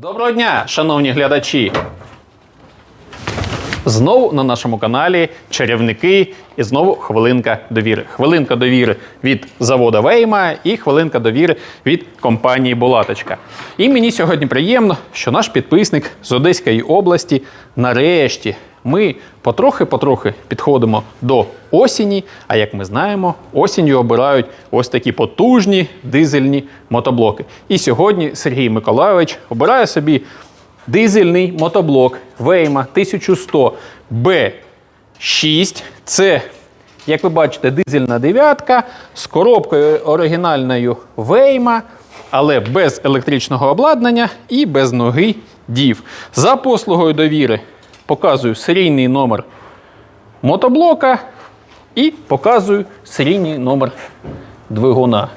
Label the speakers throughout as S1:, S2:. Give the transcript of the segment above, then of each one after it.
S1: Доброго дня, шановні глядачі! Знову на нашому каналі чарівники і знову хвилинка довіри. Хвилинка довіри від заводу Вейма і хвилинка довіри від компанії Булаточка. І мені сьогодні приємно, що наш підписник з Одеської області нарешті ми потрохи-потрохи підходимо до осені. А як ми знаємо, осінню обирають ось такі потужні дизельні мотоблоки. І сьогодні Сергій Миколайович обирає собі дизельний мотоблок Вейма 1100 B6. Це, як ви бачите, дизельна дев'ятка з коробкою оригінальною Вейма, але без електричного обладнання і без ноги дів. За послугою довіри показую серійний номер мотоблока і показую серійний номер двигуна.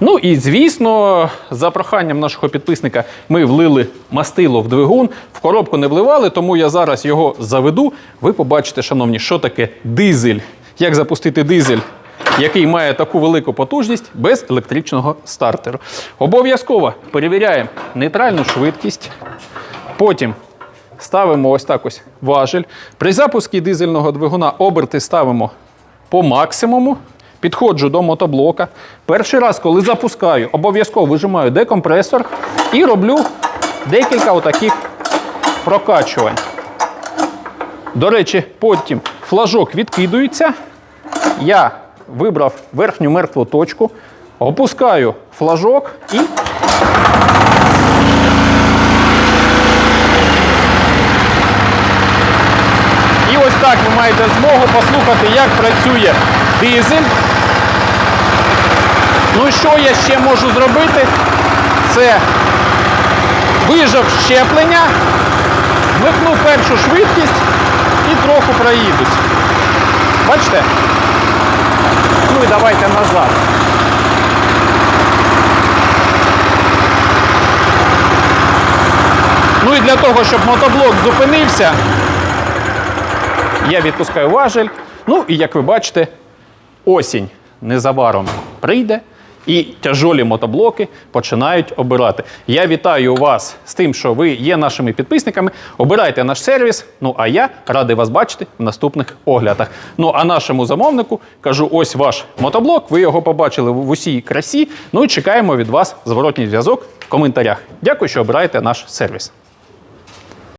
S1: Ну і звісно, за проханням нашого підписника ми влили мастило в двигун. В коробку не вливали, тому я зараз його заведу. Ви побачите, шановні, що таке дизель. Як запустити дизель, який має таку велику потужність без електричного стартеру. Обов'язково перевіряємо нейтральну швидкість. Потім ставимо ось так ось важель. При запуску дизельного двигуна оберти ставимо по максимуму. Підходжу до мотоблока. Перший раз, коли запускаю, обов'язково вижимаю декомпресор і роблю декілька отаких прокачувань. До речі, потім флажок відкидується. Я вибрав верхню мертву точку, опускаю флажок і І ось так ви маєте змогу послухати, як працює дизель. Ну і що я ще можу зробити? Це вижав щеплення, вмикну першу швидкість і трохи проїдусь. Бачите? Ну і давайте назад. Ну і для того, щоб мотоблок зупинився, я відпускаю важель. Ну і як ви бачите, осінь незабаром прийде. І тяжолі мотоблоки починають обирати. Я вітаю вас з тим, що ви є нашими підписниками. Обирайте наш сервіс. Ну а я радий вас бачити в наступних оглядах. Ну а нашому замовнику кажу: ось ваш мотоблок. Ви його побачили в усій красі. Ну і чекаємо від вас зворотній зв'язок в коментарях. Дякую, що обираєте наш сервіс.